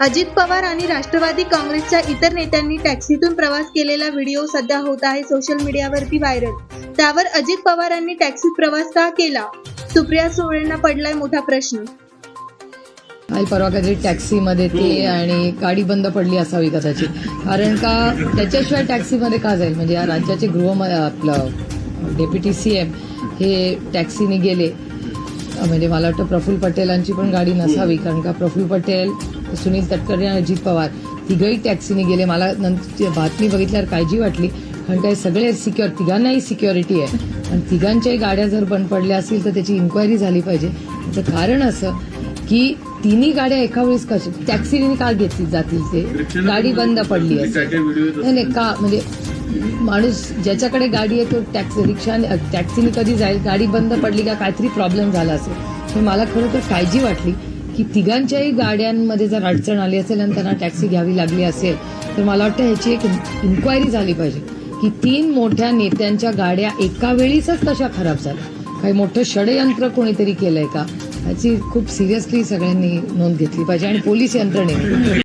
अजित पवार आणि राष्ट्रवादी काँग्रेसच्या इतर नेत्यांनी टॅक्सीतून प्रवास केलेला व्हिडिओ सध्या होत आहे सोशल मीडियावरती व्हायरल. त्यावर अजित पवारांनी टॅक्सीत प्रवास का केला? सुप्रिया सुळेंना पडलाय मोठा प्रश्न. काल परवा काहीतरी टॅक्सीमध्ये ते आणि गाडी बंद पडली असावी कदाचित. कारण का त्याच्याशिवाय टॅक्सीमध्ये का जाईल? म्हणजे या राज्याचे गृह आपलं डेप्युटी सी एम हे टॅक्सीने गेले. म्हणजे मला वाटतं प्रफुल्ल पटेलांची पण गाडी नसावी. कारण का प्रफुल्ल पटेल सुनील तटकरे आणि अजित पवार तिघही टॅक्सीने गेले. मला नंतर बातमी बघितल्यावर काळजी वाटली. कारण काय सगळे सिक्युअर तिघांनाही सिक्युरिटी आहे. आणि तिघांच्याही गाड्या जर बंद पडल्या असतील तर त्याची इन्क्वायरी झाली पाहिजे. त्याचं कारण असं की तिन्ही गाड्या एका वेळेस कशा टॅक्सीने का घेतली जातील ते? गाडी बंद पडली आहे. नाही नाही का म्हणजे माणूस ज्याच्याकडे गाडी आहे तो टॅक्सी रिक्षा टॅक्सीने कधी जाईल? गाडी बंद पडली का काहीतरी प्रॉब्लेम झाला असेल. तर मला खरं तर काळजी वाटली. की तिघांच्याही गाड्यांमध्ये जर अडचण आली असेल आणि त्यांना टॅक्सी घ्यावी लागली असेल तर मला वाटतं ह्याची एक इन्क्वायरी झाली पाहिजे की तीन मोठ्या नेत्यांच्या गाड्या एका वेळीसच कशा खराब झाल्या? काही मोठं षडयंत्र कोणीतरी केलंय का? ह्याची खूप सिरियसली सगळ्यांनी नोंद घेतली पाहिजे आणि पोलीस यंत्रणेने.